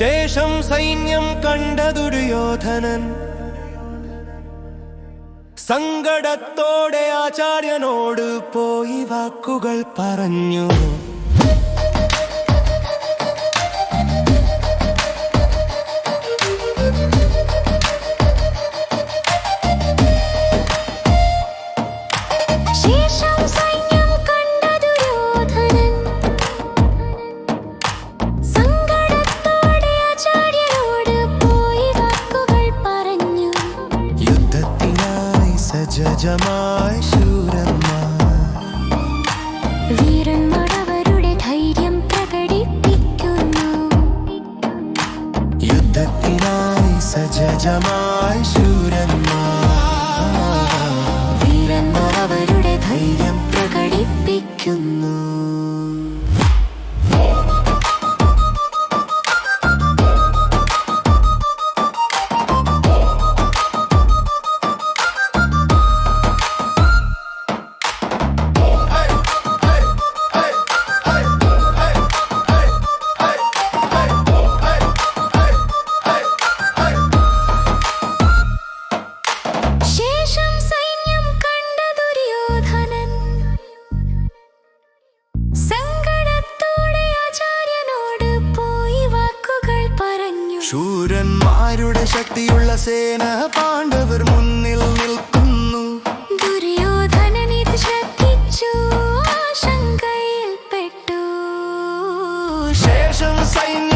ശേഷം സൈന്യം കണ്ട ദുര്യോധനൻ സങ്കടത്തോടെ ആചാര്യനോട് പോയി വാക്കുകൾ പറഞ്ഞു. നിജമായി ശൂരന്മാർ. വീരന്മാരവരുടെ ധൈര്യം പ്രകടിപ്പിക്കുന്നു. യുദ്ധത്തിനായി സജജമായി ശൂരന്മാർ. വീരന്മാരവരുടെ ധൈര്യം പ്രകടിപ്പിക്കുന്നു. ശൂരന്മാരുടെ ശക്തിയുള്ള സേന പാണ്ഡവർ മുന്നിൽ നിൽക്കുന്നു. ദുര്യോധനനിത് ആശങ്കയിൽ പെട്ടു ശേഷം സൈന്യം